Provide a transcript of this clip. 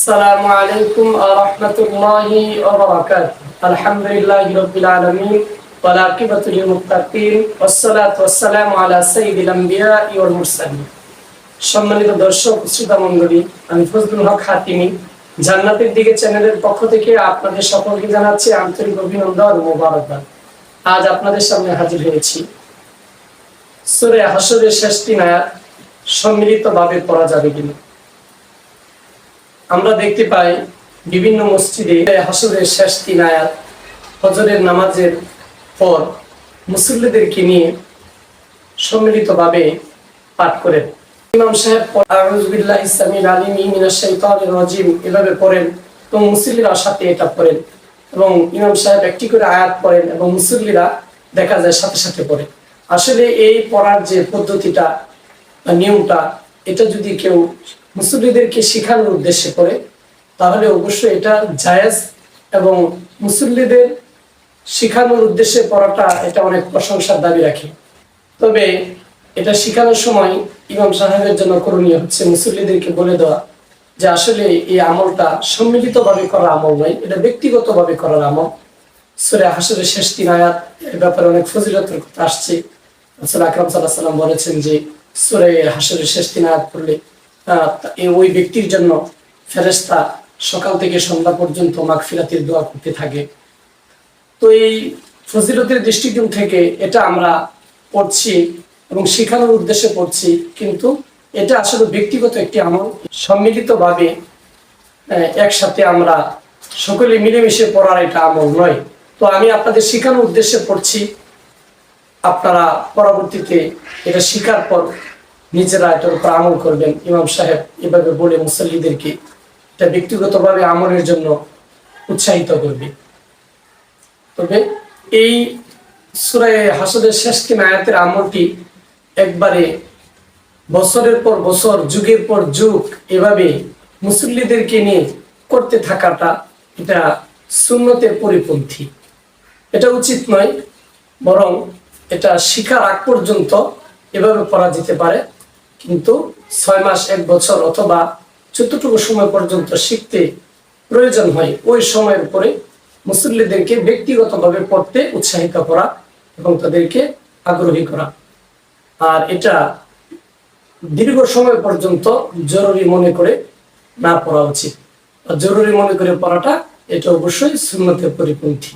السلام عليكم ورحمة الله وبركاته الحمد لله رب العالمين والعاقبة للمتقين والصلاة والسلام على سيد الأنبياء والمرسلين সম্মানিত দর্শক শ্রোতা মণ্ডলী আমি ফজলুল হক হাতিমি জান্নাতের দিকে চ্যানেলের পক্ষ থেকে আপনাদের সকলকে জানাচ্ছি আন্তরিক অভিনন্দন ও মোবারকবাদ আজ আপনাদের সামনে হাজির হয়েছি সুরে হাসরের শেষ তিন আয়াত সম্মিলিতভাবে পড়া যাবে কিনা আমরা দেখতে পাই বিভিন্ন মসজিদে হাসরের শেষ তিন আয়াত হজরের নামাজের পর মুসল্লিদেরকে নিয়ে সম্মিলিতভাবে পাঠ করেন ইমাম সাহেব আউযু বিল্লাহি সামিল আলিম মিনাশ শাইতানির রাজিম এভাবে পড়েন এবং মুসল্লিরা সাথে এটা পড়েন এবং ইমাম সাহেব একটি করে আয়াত পড়েন এবং মুসল্লিরা দেখা যায় সাথে সাথে পড়ে। আসলে এই পড়ার যে পদ্ধতিটা নিয়মটা, এটা যদি কেউ মুসল্লিদেরকে শেখানোর উদ্দেশ্যে করে, তাহলে অবশ্যই এটা জায়েজ এবং মুসল্লিদের শেখানোর উদ্দেশ্যে পড়াটা এটা অনেক প্রশংসার দাবি রাখে। তবে এটা শেখানোর সময় ইমাম সাহেবের জন্য করণীয় হচ্ছে মুসল্লিদেরকে বলে দেওয়া যে আসলে এই আমলটা সম্মিলিতভাবে করা আমল নয়, এটা ব্যক্তিগতভাবে করার আমল। সুরে হাসরের শেষ তিন আয়াত, এর ব্যাপারে অনেক ফজিলতের কথা আসছে। আকরাম সাল্লাহ সাল্লাম বলেছেন যে সুরে হাসরের শেষ তিন আয়াত পড়লে ওই ব্যক্তির জন্য ফেরেস্তা সকাল থেকে সন্ধ্যা পর্যন্ত মাগফিরাতের দোয়া করতে থাকে। তো এই ফজিলতের দৃষ্টিকোণ থেকে এটা আমরা পড়ছি এবং শেখানোর উদ্দেশ্যে পড়ছি, কিন্তু এটা আসলে ব্যক্তিগত একটি আমল। সম্মিলিতভাবে একসাথে আমরা সকলে মিলেমিশে পড়ার এটা আমল নয়। তো আমি আপনাদের শেখানোর উদ্দেশ্যে পড়ছি। আপনারা পরবর্তীতে এটা শেখার পর নিজেরা এটার উপর আমল করবেন। ইমাম সাহেব এভাবে বলে মুসল্লিদেরকে এটা ব্যক্তিগতভাবে আমলের জন্য উৎসাহিত করবে। তবে এই সুরায় হাসদের শেষ তিন আয়াতের আমলটি একবারে বছরের পর বছর, যুগের পর যুগ এভাবে মুসল্লিদেরকে নিয়ে করতে থাকাটা এটা সুন্নতের পরিপন্থী। এটা উচিত নয়, বরং এটা শিখার আগ পর্যন্ত এভাবে পড়া যেতে পারে। কিন্তু ছয় মাস, এক বছর অথবা যতটুকু সময় পর্যন্ত শিখতে প্রয়োজন হয়, ওই সময়ের পরে মুসল্লিদেরকে ব্যক্তিগতভাবে পড়তে উৎসাহিত করা এবং তাদেরকে আগ্রহী করা। আর এটা দীর্ঘ সময় পর্যন্ত জরুরি মনে করে না পড়া উচিত। জরুরি মনে করে পড়াটা, এটা অবশ্যই সুন্নতের পরিপন্থী।